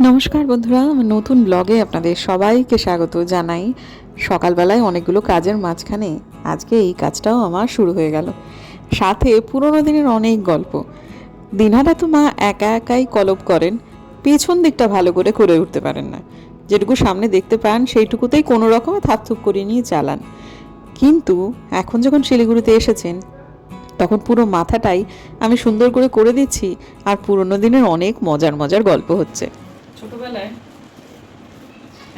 নমস্কার বন্ধুরা, আমার নতুন ব্লগে আপনাদের সবাইকে স্বাগত জানাই। সকালবেলায় অনেকগুলো কাজের মাঝখানে আজকে এই কাজটাও আমার শুরু হয়ে গেল। সাথে পুরোনো দিনের অনেক গল্প। দিনহাটা তো মা একা একাই কলপ করেন, পেছন দিকটা ভালো করে করে উঠতে পারেন না। যেটুকু সামনে দেখতে পান, সেইটুকুতেই কোনো রকমে থাপথুপ করে নিয়ে চালান। কিন্তু এখন যখন শিলিগুড়িতে এসেছেন, তখন পুরো মাথাটাই আমি সুন্দর করে করে দিচ্ছি, আর পুরোনো দিনের অনেক মজার মজার গল্প হচ্ছে। ছোটবেলায়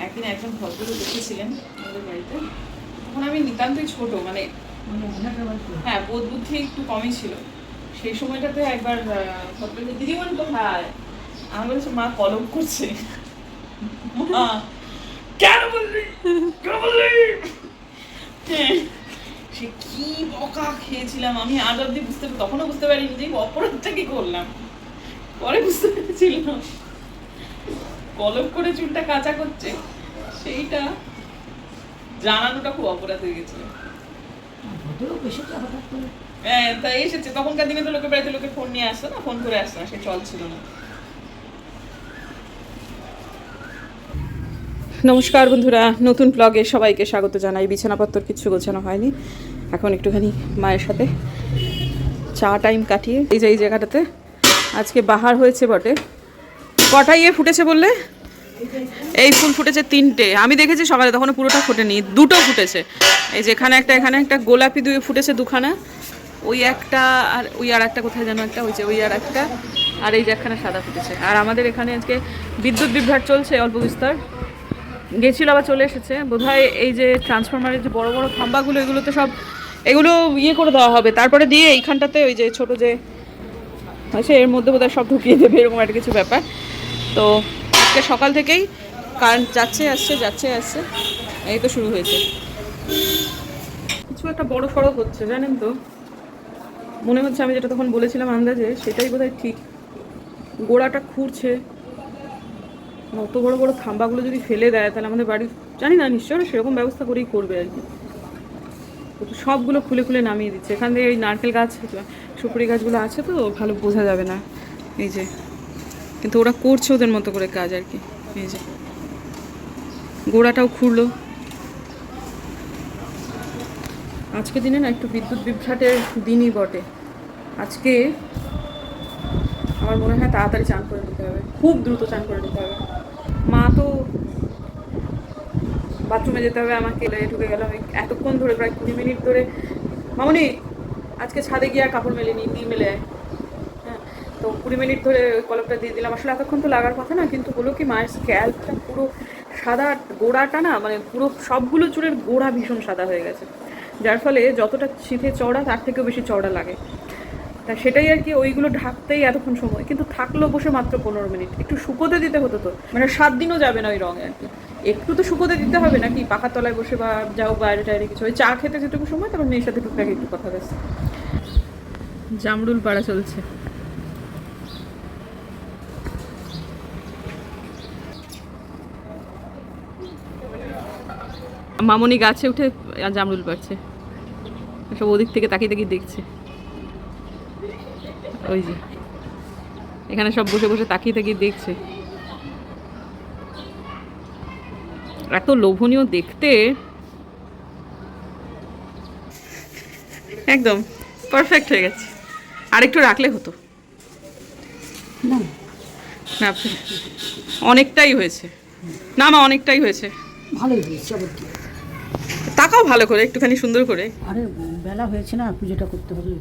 একদিন একজন ভদ্রলোক দেখেছিলেন আমাদের বাড়িতে। তখন আমি নিতান্তই ছোট মানে হ্যাঁ বোধ বুদ্ধি একটু কমই ছিল। সেই সময়টাতে একবার ভদ্রলোক দিদিমণি কোথায় আমি বলছি মা কলম করছে। কেন বললি? কেন বললি? হ্যাঁ, সে কি বকা খেয়েছিলাম আমি আজ অব্দি বুঝতে তখনও বুঝতে পারিনি যে অপরাধটা কি করলাম। পরে বুঝতে পেরেছিলাম। কলম করে চুলটা কাঁচা করছে সেইটা জানানোটা খুব অপরাধ হয়ে গেছিল হ্যাঁ তাই এসেছে। তখনকার দিনে তো লোকের বাড়িতে লোকে ফোন নিয়ে আসতো না ফোন করে আসতো না সে চল ছিল না। নমস্কার বন্ধুরা নতুন ব্লগে সবাইকে স্বাগত জানাই। বিছানাপত্র কিছু গোছানো হয়নি। এখন একটুখানি মায়ের সাথে চা টাইম কাটিয়ে এই যে এই জায়গাটাতে আজকে বাহার হয়েছে বটে। কটা ইয়ে ফুটেছে বললে? এই ফুল ফুটেছে তিনটে। আমি দেখেছি সকালে তখন পুরোটা ফুটেনি। দুটো ফুটেছে। এই যে এখানে একটা এখানে একটা গোলাপি দুই ফুটেছে দুখানা। ওই একটা আর ওই আর একটা কোথায় যেন একটা হয়েছে, ওই আর একটা। আর এই যে একখানা সাদা ফুটেছে। আর আমাদের এখানে আজকে বিদ্যুৎ বিভ্রাট চলছে অল্প বিস্তার। গেছিল আবার চলে এসেছে। বোধহয় এই যে ট্রান্সফরমারের যে বড় বড় খাম্বাগুলো, এগুলোতে সব, এগুলো ইয়ে করে দেওয়া হবে। তারপরে দিয়ে এইখানটাতে ওই যে ছোট যে আছে এর মধ্যে বোধহয় সব ঢুকিয়ে দেবে, এরকম একটা কিছু ব্যাপার। তো আজকে সকাল থেকেই কারেন্ট যাচ্ছে, আসছে যাচ্ছে, আসছে। এই তো শুরু হয়েছে। কিছু একটা বড় সড়ক হচ্ছে, জানেন তো? মনে হচ্ছে আমি যেটা তখন বলেছিলাম আন্দাজে, সেটাই বোধহয় ঠিক। গোড়াটা খুঁড়ছে। অত বড় বড় খাম্বাগুলো যদি ফেলে দেয়, তাহলে আমাদের বাড়ি জানি না, নিশ্চয়ই সেরকম ব্যবস্থা করেই করবে আর কি। সবগুলো খুলে খুলে নামিয়ে দিচ্ছে। এখান থেকে এই নারকেল গাছ, সুপুরি গাছগুলো আছে তো, ভালো বোঝা যাবে না। এই যে কিন্তু ওরা করছে ওদের মতো করে কাজ আর কি। যে। গোড়াটাও খুঁড়লো আজকে দিনে না একটু বিদ্যুৎ বিভ্রাটের দিনই বটে। আজকে আমার মনে হয় তাড়াতাড়ি চান করে নিতে হবে। খুব দ্রুত চান করে নিতে হবে। মা তো বাথরুমে যেতে হবে, আমাকে ঢুকে গেলাম আমি এতক্ষণ ধরে প্রায় কুড়ি মিনিট ধরে মামনি, আজকে ছাদে গিয়ে কাপড় মেলে দিয়ে মেলে। কুড়ি মিনিট ধরে ওই কলপটা দিয়ে দিলাম। আসলে এতক্ষণ তো লাগার কথা না, কিন্তু হলো কি মায়ের স্ক্যাল্পটা পুরো সাদা গোড়াটা না মানে পুরো সবগুলো চুলের গোড়া ভীষণ সাদা হয়ে গেছে। যার ফলে যতটা শীতে চওড়া, তার থেকেও বেশি চওড়া লাগে। তা সেটাই আর কি, ওইগুলো ঢাকতেই এতক্ষণ সময়। কিন্তু থাকল বসে মাত্র পনেরো মিনিট। একটু শুকোতে দিতে হতো তো মানে সাত দিনও যাবে না ওই রঙে আর কি। একটু তো শুকোতে দিতে হবে নাকি? পাখার তলায় বসে বা যাও বাইরে টাইরে কিছু। ওই চা খেতে যেটুকু সময়, তারপর মেয়ের সাথে টুকটাক একটু কথা বেশ জামরুল পাড়া চলছে। মামনি গাছে উঠে জামরুল পাড়ছে। সব ওদিক থেকে তাকিয়ে তাকিয়ে দেখছে। ওই যে। এখানে সব বসে বসে তাকিয়ে তাকিয়ে দেখছে। এত লোভনীয় দেখতে। একদম পারফেক্ট হয়ে গেছে। আর একটু রাখলে হতো। না, অনেকটাই হয়েছে। না, মা, অনেকটাই হয়েছে। ভালোই হয়েছে তাকাও ভালো করে একটুখানি সুন্দর করে। আরে বেলা হয়েছে না পুজোটা করতে হবে।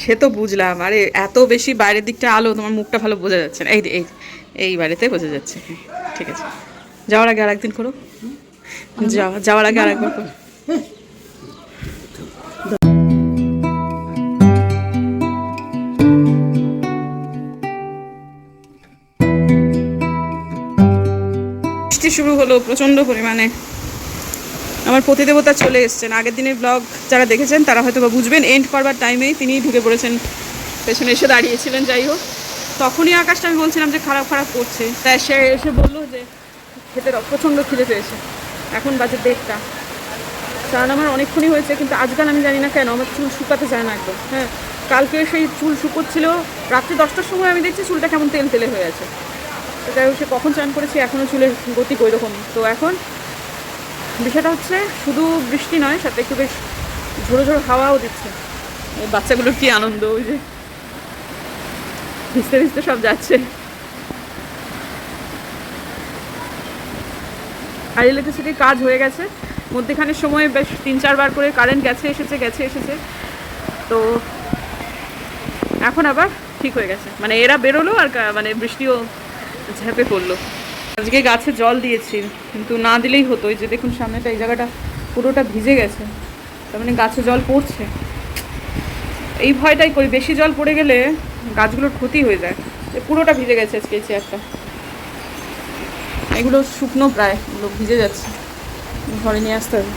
সে তো বুঝলাম। আরে এত বেশি বাইরের দিকটা আলো তোমার মুখটা ভালো বোঝা যাচ্ছে না। এই এই এই বাড়িতে বোঝা যাচ্ছে। ঠিক আছে। যাওয়ার আগে আরেকদিন করো। যাওয়া যাওয়ার আগে আরেকবার করো। বৃষ্টি শুরু হলো প্রচণ্ড পরিমাণে। আমার প্রতিদেবতা চলে এসেছেন। আগের দিনের ব্লগ যারা দেখেছেন, তারা হয়তো বা বুঝবেন এন্ড করবার টাইমেই তিনি ঢুকে পড়েছেন, পেছনে এসে দাঁড়িয়েছিলেন, যাই হোক। তখনই আকাশটা আমি বলছিলাম যে খারাপ খারাপ করছে। তাই সে এসে বলল যে খেতে প্রচণ্ড খিদে পেয়েছে। এখন বাজে দেড়টা। চান আমার অনেকক্ষণই হয়েছে, কিন্তু আজকাল আমি জানি না কেন, আমার চুল শুকাতে চায় না একদম হ্যাঁ। কালকে সেই চুল শুকোচ্ছিল, রাত্রি দশটার সময় আমি দেখছি চুলটা কেমন তেল তেলে হয়ে আছে। যাই হোক, সে কখন চান করেছি এখনও চুলের গতি ওই রকমই তো এখন বিষয়টা হচ্ছে শুধু বৃষ্টি নয়, সাথে একটু বেশ ঝোড়ো ঝোড়ো হাওয়াও দিচ্ছে। বাচ্চাগুলোর কি আনন্দ, ওই যে ভিজতে ভিজতে সব যাচ্ছে। আর ইলেকট্রিসিটির কাজ হয়ে গেছে। মধ্যেখানের সময় বেশ তিন চারবার করে কারেন্ট গেছে, এসেছে গেছে, এসেছে। তো এখন আবার ঠিক হয়ে গেছে। মানে এরা বেরোলো আর মানে বৃষ্টিও ঝেপে পড়ল। আজকে গাছে জল দিয়েছি, কিন্তু না দিলেই হতো। যে দেখুন সামনেটা, এই জায়গাটা পুরোটা ভিজে গেছে। তার মানে গাছে জল পড়ছে। এই ভয়টাই করি, বেশি জল পড়ে গেলে গাছগুলোর ক্ষতি হয়ে যায়। পুরোটা ভিজে গেছে আজকে এই চেয়ারটা। এগুলো শুকনো প্রায়, এগুলো ভিজে যাচ্ছে। ঘরে নিয়ে আসতে হবে।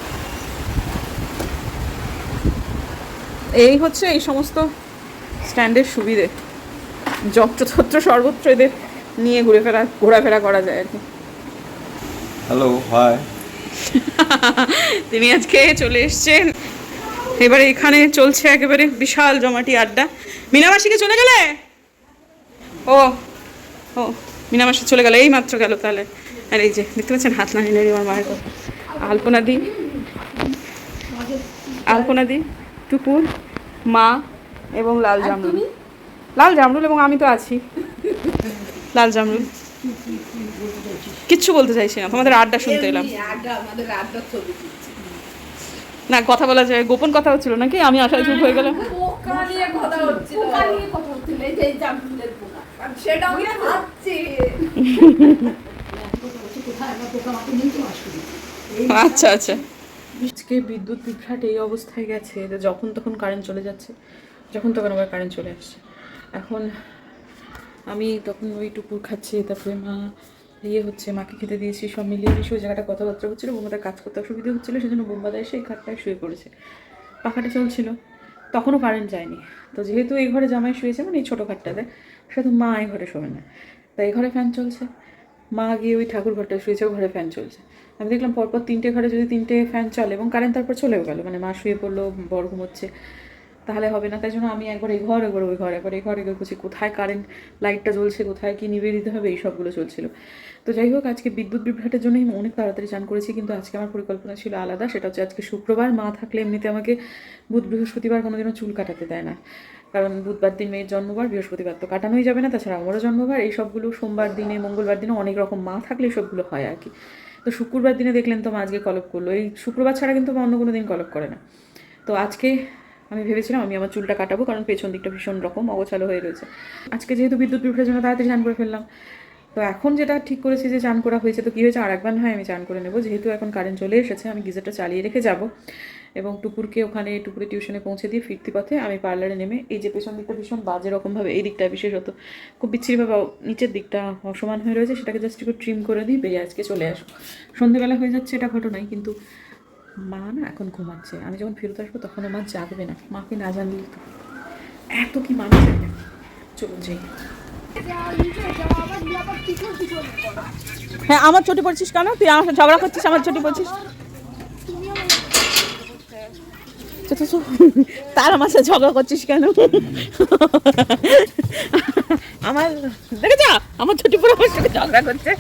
এই হচ্ছে এই সমস্ত স্ট্যান্ডের সুবিধে। যত্রতত্র সর্বত্র এদের নিয়ে ঘুরে ফেরা ঘোরাফেরা করা যায় আর কি। হ্যালো হাই তিনি আজকে চলে এসছেন। এবারে এখানে চলছে একেবারে বিশাল জমাটি আড্ডা। মিনামাসিকে চলে গেলে? ও ও মিনামাসি চলে গেল। এই মাত্র গেল তাহলে। আর এই যে দেখতে পাচ্ছেন হাত না নাড়ি আমার মায়ের কথা। আলপনা দি আলপনা দি টুকুর মা এবং লাল জামরুল। লাল জামরুল এবং আমি তো আছি। লাল জামরুল। কিচ্ছু বলতে চাইছি না তোমাদের আড্ডা শুনতে এলাম। না কথা বলা যায় গোপন কথা হচ্ছিল নাকি? আমি আশায় চুপ হয়ে গেলাম। আচ্ছা আচ্ছা। আজকে বিদ্যুৎ বিভ্রাট এই অবস্থায় গেছে যে যখন তখন কারেন্ট চলে যাচ্ছে যখন তখন আবার কারেন্ট চলে আসছে। এখন আমি তখন ওই টুকুর খাচ্ছি, তারপরে মা ইয়ে হচ্ছে, মাকে খেতে দিয়েছি, সব মিলিয়ে মিশে ওই জায়গাটা কথাবার্তা হচ্ছিল বোম্বাদার কাজ করতে অসুবিধা হচ্ছিল, সেজন্য বোম্বাদা এসে এই খাটটায় শুয়ে পড়েছে। পাখাটা চলছিল, তখনও কারেন্ট যায়নি। তো যেহেতু এই ঘরে জামাই শুয়েছে মানে এই ছোটো খাটটাতে সেটা তো মা এই ঘরে শোবে না। তাই এই ঘরে ফ্যান চলছে। মা গিয়ে ওই ঠাকুর ঘরটায় শুয়েছে ঘরে ফ্যান চলছে। আমি দেখলাম পরপর তিনটে ঘরে যদি তিনটে ফ্যান চলে এবং কারেন্ট তারপর চলেও গেল মানে মা শুয়ে পড়ল বড় ঘুমোচ্ছে তাহলে হবে না। তাই জন্য আমি একবার এই ঘর, একবার ওই ঘর, একবার এই ঘর, একবার করছি কোথায় কারেন্ট লাইটটা জ্বলছে, কোথায় কী নিভিয়ে দিতে হবে, এই সবগুলো চলছিল। তো যাই হোক, আজকে বিদ্যুৎ বিভ্রাটের জন্যই আমি অনেক তাড়াতাড়ি চান করেছি, কিন্তু আজকে আমার পরিকল্পনা ছিল আলাদা। সেটা হচ্ছে আজকে শুক্রবার, মা থাকলে এমনিতে আমাকে বুধ, বৃহস্পতিবার কোনোদিনও চুল কাটাতে দেয় না। কারণ বুধবার দিন মেয়ের জন্মবার, বৃহস্পতিবার তো কাটানোই যাবে না, তাছাড়া আমারও জন্মবার। এই সবগুলো সোমবার দিনে, মঙ্গলবার দিনে অনেক রকম মা থাকলে সবগুলো হয় আর কি। তো শুক্রবার দিনে দেখলেন তো মা আজকে কলপ করল। এই শুক্রবার ছাড়া কিন্তু অন্য কোনো দিন কলপ করে না। তো আজকে আমি ভেবেছিলাম আমি আমার চুলটা কাটাবো, কারণ পেছন দিকটা ভীষণ রকম অগোছালো হয়ে রয়েছে। আজকে যেহেতু বিদ্যুৎ বিভ্রাটের জন্য তাড়াতাড়ি চান করে ফেললাম। তো এখন যেটা ঠিক করেছি যে চান করা হয়েছে, তো কী হয়েছে? আর একবার হয় আমি চান করে নেব। যেহেতু এখন কারেন্ট চলে এসেছে, আমি গিজারটা চালিয়ে রেখে যাব। এবং টুকুরকে ওখানে টুকুরে টিউশনে পৌঁছে দিয়ে ফিরতি পথে আমি পার্লারে নেমে, এই যে পেছন দিকটা ভীষণ বাজে রকমভাবে, এই দিকটা বিশেষত খুব বিচ্ছিরিভাবে নিচের দিকটা অসমান হয়ে রয়েছে, সেটাকে জাস্ট একটু ট্রিম করে দিই, বেরিয়ে আজকে চলে আসব। সন্ধেবেলা হয়ে যাচ্ছে, এটা ঘটনাই, কিন্তু মা না এখন ঘুমাচ্ছে। আমি যখন ফেরত আসব তখন মা জাগবে না। মাকে না জানলেই তো এত কি মানা যায় না? চলুন যাই। হ্যাঁ আমার ছুটি পড়ছিস কেন? তুই আমার সাথে ঝগড়া করছিস আমার ছুটি পড়ছিস। তার আমার সাথে ঝগড়া করছিস কেন? আমার দেখে যা আমার ছুটি পড়ে আমার সাথে ঝগড়া করছে।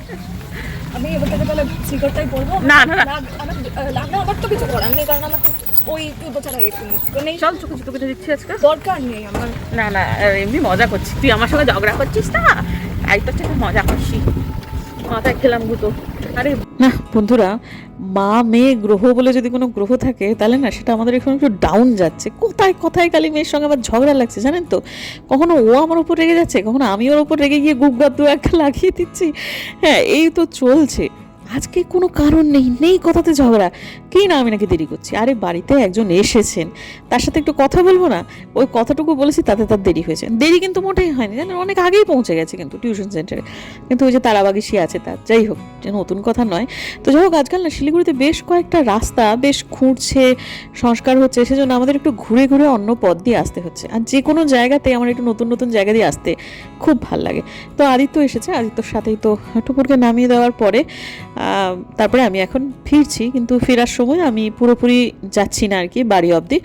আমি এবার থেকে তাহলে সিগারটাই পরবো? না না না। আমার লাগলে আমার তো কিছু করার নেই কারণ আমার তো ওই একটু নেই। চল দিচ্ছি আজকে। দরকার নেই আমার। না না এমনি মজা করছিস তুই আমার সঙ্গে ঝগড়া করছিস না? এই তো মজা করছি। মাথায় খেলাম গুতো আরে না, বন্ধুরা, মা, মেয়ে, গ্রহ বলে যদি কোনো গ্রহ থাকে, তাহলে না সেটা আমাদের এখন একটু ডাউন যাচ্ছে। কোথায় কোথায় কালি মেয়ের সঙ্গে আমার ঝগড়া লাগছে জানেন তো? কখনো ও আমার উপর রেগে যাচ্ছে, কখনো আমি ওর উপর রেগে গিয়ে গুবগার দু একটা লাগিয়ে দিচ্ছি। হ্যাঁ এই তো চলছে। আজকে কোনো কারণ নেই নেই কথাতে ঝগড়া। কি না আমি নাকি দেরি করছি? আরে, বাড়িতে একজন এসেছেন। তার সাথে একটু কথা বলব না? ওই কথাটুকু বলেছি, তাতে তার দেরি হয়েছে। দেরি কিন্তু মোটেই হয়নি, জানেন? অনেক আগেই পৌঁছে গেছে কিন্তু টিউশন সেন্টারে কিন্তু ওই যে তারাবাগি সে আছে তার, যাই হোক নতুন কথা নয়। তো যাই হোক, আজকাল না শিলিগুড়িতে বেশ কয়েকটা রাস্তা বেশ খুঁড়ছে, সংস্কার হচ্ছে, সেজন্য আমাদের একটু ঘুরে ঘুরে অন্য পথ দিয়ে আসতে হচ্ছে। আর যে কোনো জায়গাতে আমার একটু নতুন নতুন জায়গা দিয়ে আসতে খুব ভালো লাগে। তো আদিত্য এসেছে, আদিত্যর সাথেই তো টুকুরকে নামিয়ে দেওয়ার পরে তারপরে আমি এখন ফিরছি, কিন্তু ফেরার সময় আমি পুরোপুরি যাচ্ছি না আর কি বাড়ি অবধি।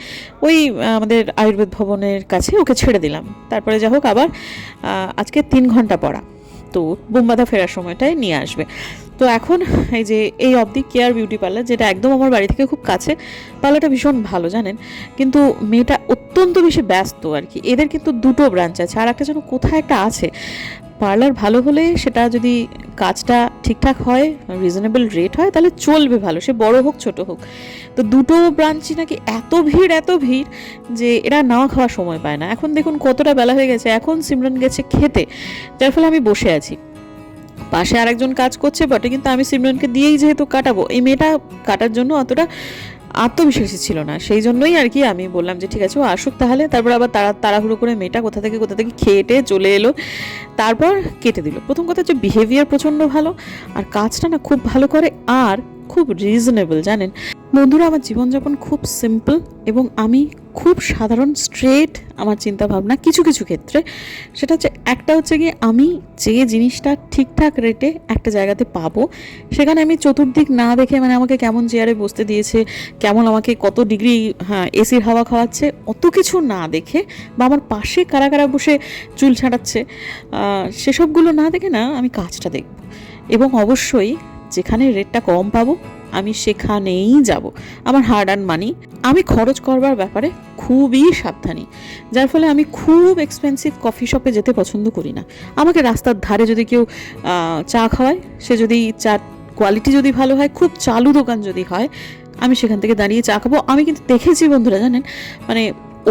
ওই আমাদের আয়ুর্বেদ ভবনের কাছে ওকে ছেড়ে দিলাম। তারপরে যা হোক, আবার আজকে তিন ঘণ্টা পড়া। তো বোমবাধা ফেরার সময়টায় নিয়ে আসবে। তো এখন এই যে এই অবধি কেয়ার বিউটি পার্লার যেটা একদম আমার বাড়ি থেকে খুব কাছে পার্লারটা ভীষণ ভালো, জানেন? কিন্তু মেয়েটা অত্যন্ত বেশি ব্যস্ত আর কি। এদের কিন্তু দুটো ব্রাঞ্চ আছে, আর একটা যেন কোথায় একটা আছে। পার্লার ভালো হলে সেটা যদি কাজটা ঠিকঠাক হয় রিজনেবল রেট হয়, তাহলে চলবে ভালো, সে বড় হোক, ছোট হোক। তো দুটো ব্রাঞ্চই নাকি এত ভিড় এত ভিড় যে এরা না খাওয়ার সময় পায় না। এখন দেখুন কতটা বেলা হয়ে গেছে, এখন সিমরান গেছে খেতে, যার ফলে আমি বসে আছি। পাশে আরেকজন কাজ করছে, বটে। কিন্তু আমি সিমরানকে দিয়েই যেহেতু কাটাবো, এই মেয়েটা কাটার জন্য অতটা আত্মবিশ্বাসী ছিল না। সেই জন্যই আর কি আমি বললাম যে, ঠিক আছে, ও আসুক তাহলে। তারপর আবার তারা, তাড়াহুড়ো করে মেয়েটা কোথা থেকে কোথা থেকে খেয়ে চলে এলো। তারপর কেটে দিল। প্রথম কথা হচ্ছে বিহেভিয়ার প্রচণ্ড ভালো। আর কাজটা না খুব ভালো করে। আর খুব রিজনেবল জানেন? বন্ধুরা, আমার জীবনযাপন খুব সিম্পল এবং আমি খুব সাধারণ স্ট্রেট আমার চিন্তা ভাবনা কিছু কিছু ক্ষেত্রে। সেটা হচ্ছে, একটা হচ্ছে গিয়ে আমি যে জিনিসটা ঠিকঠাক রেটে একটা জায়গাতে পাবো, সেখানে আমি চতুর্দিক না দেখে মানে আমাকে কেমন চেয়ারে বসতে দিয়েছে, কেমন আমাকে কত ডিগ্রি হ্যাঁ এসির হাওয়া খাওয়াচ্ছে, অত কিছু না দেখে বা আমার পাশে কারা কারা বসে চুল ছাড়াচ্ছে সেসবগুলো না দেখে না আমি কাজটা দেখব। এবং অবশ্যই যেখানে রেটটা কম পাবো, আমি সেখানেই যাব। আমার হার্ড অ্যান্ড মানি আমি খরচ করবার ব্যাপারে খুবই সাবধানী। যার ফলে আমি খুব এক্সপেন্সিভ কফি শপে যেতে পছন্দ করি না। আমাকে রাস্তার ধারে যদি কেউ চা খাওয়ায়, সে যদি চা কোয়ালিটি যদি ভালো হয়, খুব চালু দোকান যদি হয়, আমি সেখান থেকে দাঁড়িয়ে চা খাব। আমি কিন্তু দেখেছি বন্ধুরা জানেন মানে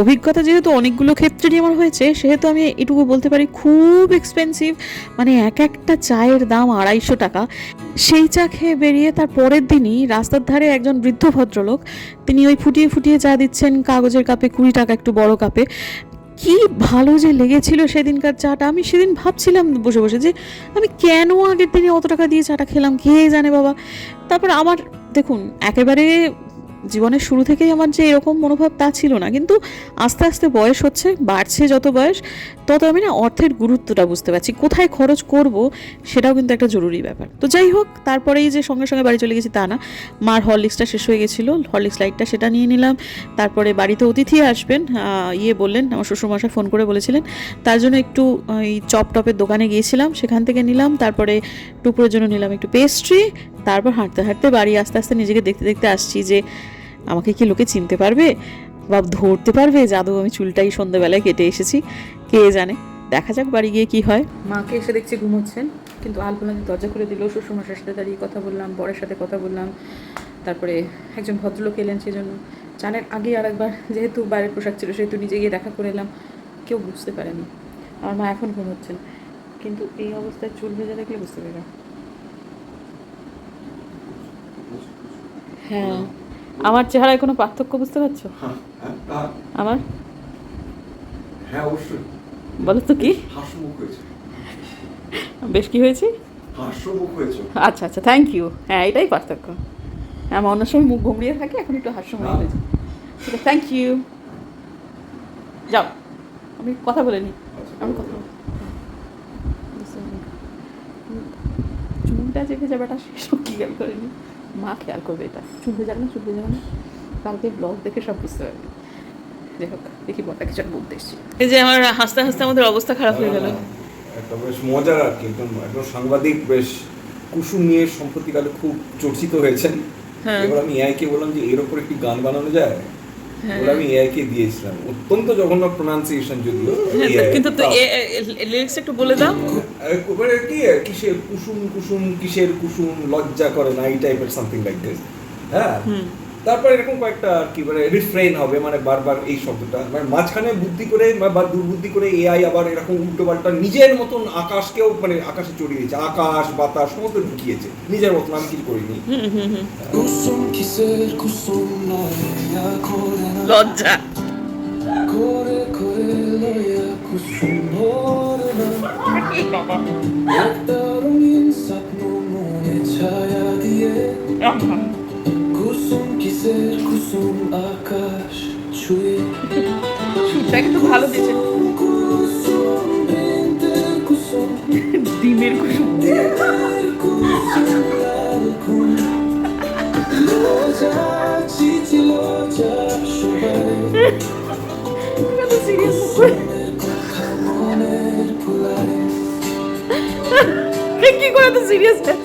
অভিজ্ঞতা যেহেতু অনেকগুলো ক্ষেত্রেই আমার হয়েছে, সেহেতু আমি এটুকু বলতে পারি খুব এক্সপেন্সিভ মানে এক একটা চায়ের দাম আড়াইশো টাকা। সেই চা খেয়ে বেরিয়ে তার পরের দিনই রাস্তার ধারে একজন বৃদ্ধ ভদ্রলোক, তিনি ওই ফুটিয়ে ফুটিয়ে চা দিচ্ছেন কাগজের কাপে কুড়ি টাকা একটু বড় কাপে। কি ভালো যে লেগেছিল সেদিনকার চাটা, আমি সেদিন ভাবছিলাম বসে বসে যে আমি কেন আগের দিনে অত টাকা দিয়ে চাটা খেলাম, কে জানে বাবা। তারপর আমার, দেখুন, একেবারে জীবনের শুরু থেকেই আমার যে এরকম মনোভাব তা ছিল না। কিন্তু আস্তে আস্তে বয়স হচ্ছে, বাড়ছে যত বয়স, তত আমি না অর্থের গুরুত্বটা বুঝতে পারছি। কোথায় খরচ করব সেটাও কিন্তু একটা জরুরি ব্যাপার। তো যাই হোক, তারপরেই যে সঙ্গে সঙ্গে বাড়ি চলে গেছি তা না। মার হরলিক্সটা শেষ হয়ে গেছিল, হরলিক্স লাইটটা সেটা নিয়ে নিলাম। তারপরে বাড়িতে অতিথি আসবেন ইয়ে বললেন, আমার শ্বশুরমশাই ফোন করে বলেছিলেন। তার জন্য একটু ওই চপ টপের দোকানে গিয়েছিলাম, সেখান থেকে নিলাম। তারপরে টুকরোর জন্য নিলাম একটু পেস্ট্রি তারপর হাঁটতে হাঁটতে বাড়ি আস্তে আস্তে নিজেকে দেখতে দেখতে আসছি যে আমাকে কি লোকে চিনতে পারবে? বা ধরতে পারবে? জাদু, আমি চুলটাই সন্ধ্যাবেলায় কেটে এসেছি। কে জানে? দেখা যাক বাড়ি গিয়ে কি হয়। মাকে এসে দেখছি ঘুমোচ্ছেন। কিন্তু আলপনা দরজা করে দিল শ্বশুরমশার সাথে দাঁড়িয়ে কথা বললাম, বরের সাথে কথা বললাম। তারপরে একজন ভদ্রলোক এলেন সেজন্য। চানের আগে আর একবার যেহেতু বাইরের পোশাক ছিল, সেহেতু নিজে গিয়ে দেখা করে এলাম। কেউ বুঝতে পারেনি। আমার মা এখন ঘুমোচ্ছেন। কিন্তু এই অবস্থায় চুল ভেজে দেখলে বুঝতে পারবে। হ্যাঁ। আমার চেহারায় কোনো পার্থক্য বুঝতে পারছ? আমার? হ্যাঁ অবশ্যই। বলো তো কি? হাস্যমুখ হয়েছে। বেশ কি হয়েছে? হাস্যমুখ হয়েছে। আচ্ছা আচ্ছা থ্যাংক ইউ হ্যাঁ এটাই পার্থক্য। হ্যাঁ আমার অন্য সময় মুখ ঘুমড়িয়ে থাকে এখন একটু হাস্যময় হয়েছে। ঠিক আছে থ্যাংক ইউ যাও আমি কথা বলে নিই আমি কথা বলি। বুঝতে পারলি? হুম, চুলটা যে ভেজা বেটা সেসব খেয়াল করেনি মা খেয়াল করবে এটা। চুপে যাবে না চুপে যাবে না। কালকে ব্লগ দেখে সব বুঝতে পারবে। যাই হোক দেখি বটা কিছু একটা বলতে এসছি। এই যে আমার হাসতে হাসতে আমাদের অবস্থা খারাপ হয়ে গেল। একটা বেশ মজার আর কি একদম একদম সাংবাদিক বেশ কুসুম নিয়ে সম্প্রতিকালে খুব চর্চিত হয়েছেন। হ্যাঁ। এবার আমি এআই কে বললাম যে এর ওপর একটি গান বানানো যায়? হ্যাঁ। আমি এআই কে দিয়েছিলাম। অত্যন্ত জঘন্য প্রোনাউন্সিয়েশন যদিও হ্যাঁ, কিন্তু তো লিরিক্স একটু বলে দাও। এবারে কি কিসের কুসুম কুসুম কিসের কুসুম লজ্জা করে না এই টাইপের সামথিং লাইক দিস হ্যাঁ? তারপর এরকম কয়েকটা আর কি মানে রিফ্রেন হবে মানে বারবার এই শব্দটা। মানে মাঝখানে বুদ্ধি করে বা দুর্বুদ্ধি করে এআই আবার এরকম উল্টো পাল্টা নিজের মতন আকাশকেও মানে আকাশে চড়িয়ে দিয়েছে। আকাশ বাতাস সমস্ত ঢুকিয়েছে। নিজের মতন আমি কিছু করিনি। লজ্জা। করে করে লয়া কুসুম ভরে একটা রঙিন স্বপ্ন মনে ছায়া দিয়ে। সুরটা একটু ভালো দিয়েছে। ডিমের কুসুম। চিঠি লজা সবাই সিরিয়াস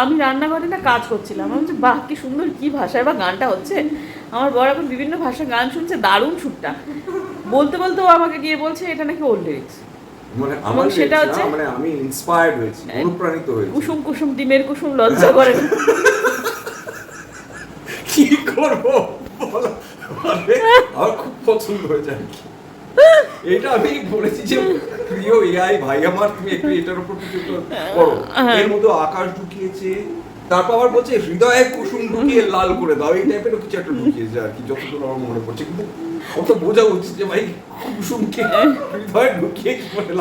আমি রান্নাঘরে না কাজ করছিলাম। আমি বলছি, বাহ কি সুন্দর কি ভাষায় বা গানটা হচ্ছে। আমার বড় এখন বিভিন্ন ভাষায় গান শুনছে দারুণ সুরটা। বলতে বলতে ও আমাকে গিয়ে বলছে এটা নাকি ওল্ড লিরিক্স মানে আমার সেটা হচ্ছে- মানে আমি ইন্সপায়ার্ড হয়েছি হ্যাঁ। অনুপ্রাণিত হয়েছি। কুসুম কুসুম ডিমের কুসুম লজ্জা করে। কি করব? বলো। আমার খুব পছন্দ হয়েছে এটা আমি বলেছি যে প্রিয় এআই ভাই আমার তুমি একটু এটার উপর কিছু করো। হ্যাঁ। এর মধ্যে আকাশ ঢুকিয়েছে তারপর আবার বলছে হৃদয়ে কুসুম ঢুকিয়ে লাল করে দাও এই টাইপেরও কিছু একটা ঢুকিয়েছে আর কি যতদূর আমার মনে পড়ছে। কিন্তু অত বোঝা উচিত যে ভাই কুসুমকে হৃদয়ে ঢুকিয়ে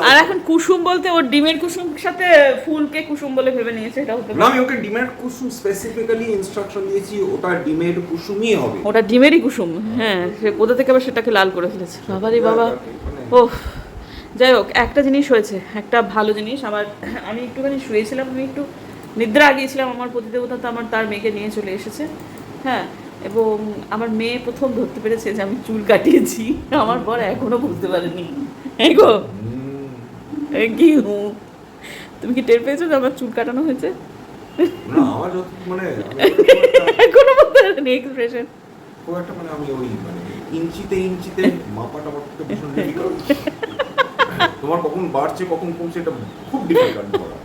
আর এখন কুসুম বলতে ওর ডিমের কুসুম সাথে ফুলকে কুসুম বলে ভেবে নিয়েছে এটা হতে না আমি ওকে ডিমের কুসুম স্পেসিফিক্যালি ইনস্ট্রাকশন দিয়েছি ওটা ডিমের কুসুমই হবে। ওটা ডিমেরই কুসুম হ্যাঁ সে কোথা থেকে আবার সেটাকে লাল করে ফেলেছে? বাবা। রে বাবা মানে ও যাই হোক একটা জিনিস হয়েছে একটা ভালো জিনিস। আমার আমি একটুখানি শুয়েছিলাম আমি একটু নিদ্রা গিয়েছিলাম আমার প্রতিদেবতা তো আমার তার মেয়েকে নিয়ে চলে এসেছে। হ্যাঁ এবং আমার মেয়ে প্রথম ধরতে পেরেছে যে আমি চুল কাটিয়েছি। আমার বর এখনও বুঝতে পারেনি। এই গো কি তুমি কি টের পেয়েছ যে আমার চুল কাটানো হয়েছে? মানে এখনও বুঝতে পারেনি এক্সপ্রেশন খুব একটা মানে আমি ওই মানে ইঞ্চিতে ইঞ্চিতে মাপাটা ভীষণ তোমার কখন বাড়ছে কখন কমছে এটা খুব ডিফিকাল্ট করা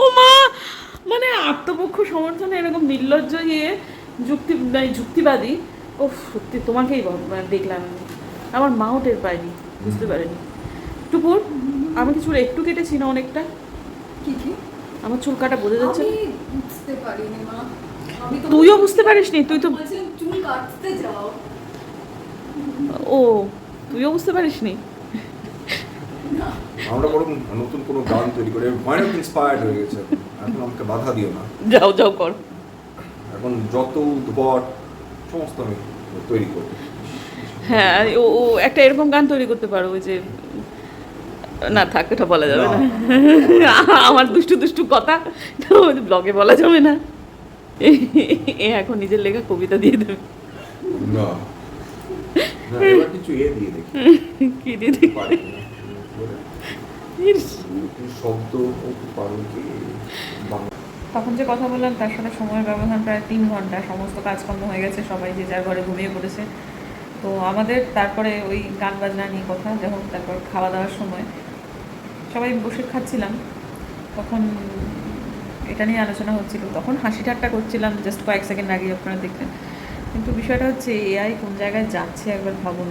ও মা মানে আত্মপক্ষ সমর্থনে এরকম নির্লজ্জ ইয়ে যুক্তি মানে যুক্তিবাদী ও সত্যি তোমাকেই মানে দেখলাম আমি। আমার মাও টের পায়নি বুঝতে পারেনি। টুকুর আমি কি চুল একটু কেটেছি না অনেকটা? কি কি? আমার চুল কাটা বোঝা যাচ্ছে আমি বুঝতে পারিনি মা। তুইও বুঝতে পারিসনি তুই তো চুল কাটতে যাও। ও তুইও বুঝতে পারিসনি? আমরা বরং নতুন কোনো গান তৈরি করে ভয়ানক ইন্সপায়ার্ড হয়ে গেছে। এখন। আমাকে বাধা দিও না। যাও যাও কর। এখন যত উদ্ভট সমস্ত আমি তৈরি করব। হ্যাঁ ও ও একটা এরকম গান তৈরি করতে পারো ওই যে না থাক এটা বলা যাবে না। আমার দুষ্টু দুষ্টু কথা ব্লগে বলা যাবে না। এ এখন নিজের লেখা কবিতা দিয়ে দেবে। না না, কিছু এ দিয়ে দেখি। কি দিয়ে দেবে পারি না। বলে, ইস। নতুন শব্দ কি? তখন যে কথা বললাম তার সাথে সময়ের ব্যবধান প্রায় তিন ঘণ্টা। সমস্ত কাজকর্ম হয়ে গেছে সবাই যে যার ঘরে ঘুমিয়ে পড়েছে। তো আমাদের তারপরে ওই গান বাজনা নিয়ে কথা যাই হোক তারপর খাওয়া দাওয়ার সময়। সবাই বসে খাচ্ছিলাম। তখন এটা নিয়ে আলোচনা হচ্ছিল। তখন হাসি ঠাট্টা করছিলাম জাস্ট কয়েক সেকেন্ড আগে আপনারা দেখলেন। কিন্তু বিষয়টা হচ্ছে এআই কোন জায়গায় যাচ্ছে একবার ভাবুন।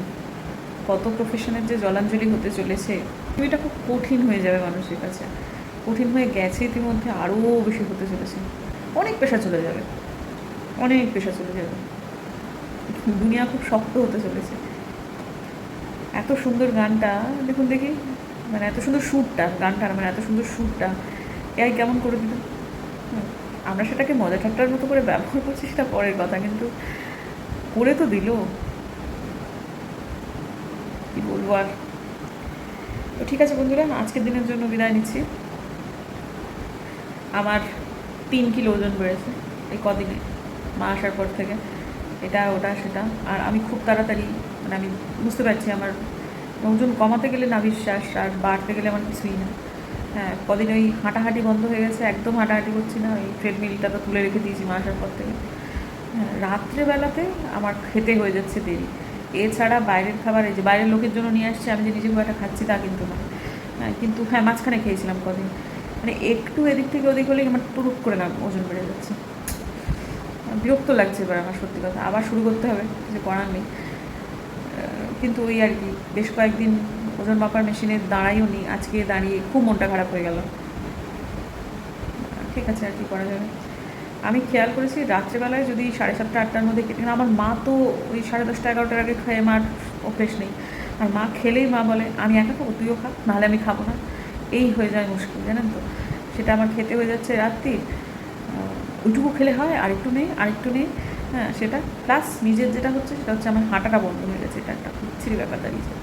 কত প্রফেশনের যে জলাঞ্জলি হতে চলেছে, এটা খুব কঠিন হয়ে যাবে মানুষের কাছে। কঠিন হয়ে গেছে ইতিমধ্যে আরও বেশি হতে চলেছে। অনেক পেশা চলে যাবে। অনেক পেশা চলে যাবে। দুনিয়া খুব শক্ত হতে চলেছে। এত সুন্দর গানটা, দেখুন দেখি মানে এত সুন্দর সুরটা গানটার মানে এত সুন্দর সুরটা। এআই কেমন করে দিল? আমরা সেটাকে মজা ঠাট্টার মতো করে ব্যবহার করছি সেটা পরের কথা, কিন্তু করে তো দিল। কি বলব আর? তো ঠিক আছে বন্ধুরা, আজকের দিনের জন্য বিদায় নিচ্ছি। আমার তিন কিলো ওজন বেড়েছে এই কদিনে, মা আসার পর থেকে। এটা, ওটা, সেটা। আর আমি খুব তাড়াতাড়ি মানে আমি বুঝতে পারছি আমার ওজন কমাতে গেলে না বিশ্বাস, আর বাড়তে গেলে আমার কিছুই না। হ্যাঁ কদিন ওই হাঁটাহাঁটি বন্ধ হয়ে গেছে, একদম হাঁটাহাঁটি করছি না। ওই ট্রেডমিলটা তো তুলে রেখে দিয়েছি মা আসার পর থেকে। রাত্রেবেলাতে আমার খেতে হয়ে যাচ্ছে দেরি। এছাড়া বাইরের খাবার, এই যে বাইরের লোকের জন্য নিয়ে আসছে, আমি যে নিজে খুব একটা খাচ্ছি তা কিন্তু না। হ্যাঁ কিন্তু হ্যাঁ মাঝখানে খেয়েছিলাম কদিন। মানে একটু এদিক থেকে ওদিক হলেই আমার টুরুক করে না, ওজন বেড়ে যাচ্ছে। বিরক্ত লাগছে এবার আমার, সত্যি কথা। আবার শুরু করতে হবে যে করার নেই। কিন্তু ওই আর কি, বেশ কয়েকদিন ওজন মাপার মেশিনে দাঁড়াইও নি, আজকে দাঁড়িয়ে খুব মনটা খারাপ হয়ে গেল। ঠিক আছে, আর কি করা যাবে? আমি খেয়াল করেছি রাত্রেবেলায় যদি সাড়ে সাতটা, আটটার মধ্যে খেতে আমার মা তো ওই সাড়ে দশটা, এগারোটার আগে খেয়ে, মার অভ্যেস নেই। আর মা খেলেই মা বলে, আমি একা খাব, তুইও খা, নাহলে আমি খাব না। এই হয়ে যায় মুশকিল, জানেন তো? সেটা আমার খেতে হয়ে যাচ্ছে রাত্রি। ওইটুকু খেলে হয় আরেকটু নেই আরেকটু নেই হ্যাঁ সেটা। প্লাস নিজের যেটা হচ্ছে, সেটা হচ্ছে আমার হাঁটাটা বন্ধ হয়ে গেছে, এটা একটা বিচ্ছিরি ব্যাপার দাঁড়িয়েছে।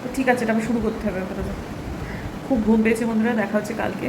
তো ঠিক আছে, এটা আবার শুরু করতে হবে আপাতত। খুব ঘুম পেয়েছে বন্ধুরা, দেখা হচ্ছে কালকে।